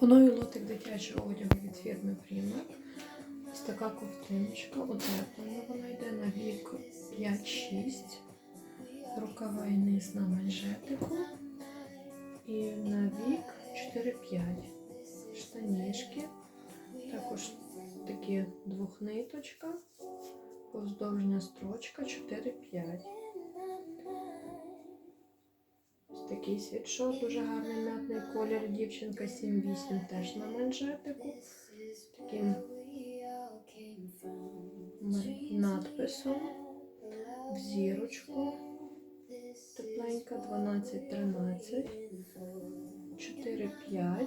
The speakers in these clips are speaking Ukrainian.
Пропоную лотик дитячого одягу від фірми Primark. Ось така ковтиночка, утеплена. Вона йде на вік 5-6. Рукава і низ на манжетику. І на вік 4-5. Штанішки. Також такі двохниточка. Повздовжня строчка 4-5. Такий світшот, дуже гарний м'ятний колір. Дівчинка 7-8 теж на манжетику. Таким надписом. В зірочку. Тепленька 12-13. 4-5.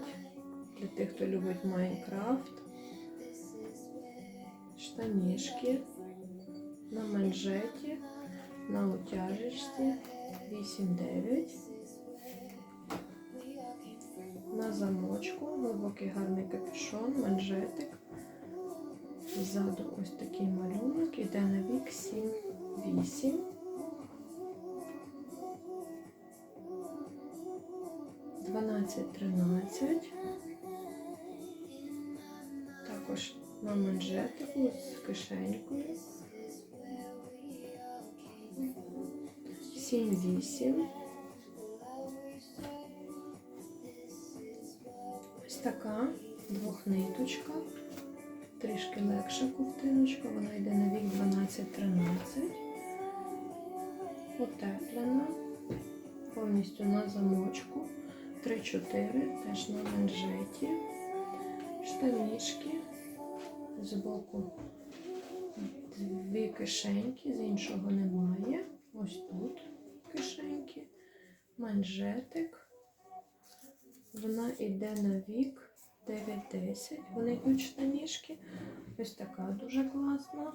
Для тих, хто любить Майнкрафт. Штанішки. На манжеті. На утяжечці. 8-9 на замочку, глибокий гарний капюшон, манжетик. Ззаду ось такий малюнок, іде на вік 7-8. Дванадцять, тринадцять. Також на манжетику з кишенькою. 7-8. Така двохниточка. Трішки легша ковтиночка, вона йде на вік 12-13. Утеплена. Повністю на замочку. 3-4, теж на манжеті. Штанішки. Збоку дві кишеньки, з іншого немає. Ось тут кишеньки. Манжетик. Вона йде на вік 9-10. Вони йдуть штанішки. Ось така дуже класна.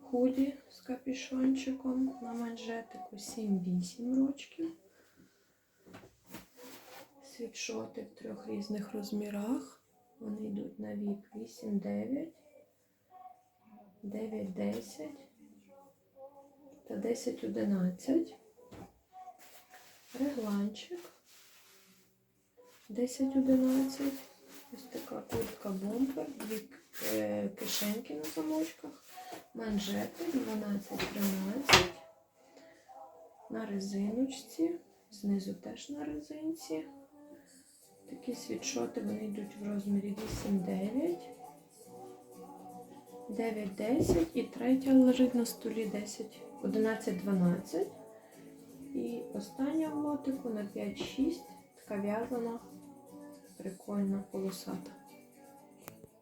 Худі з капюшончиком на манжетику 7-8 рочків. Світшоти в трьох різних розмірах. Вони йдуть на вік 8-9, 9-10 та 10-11. Регланчик. 10-11. Ось така куртка бомбер, дві е, кишеньки на замочках, манжети 12-13. На резиночці, знизу теж на резинці. Такі світшоти вони йдуть в розмірі 8-9, 9-10 і третя лежить на столі 10, 11-12. І остання в лотику на 5-6, така в'язана, прикольна полосата.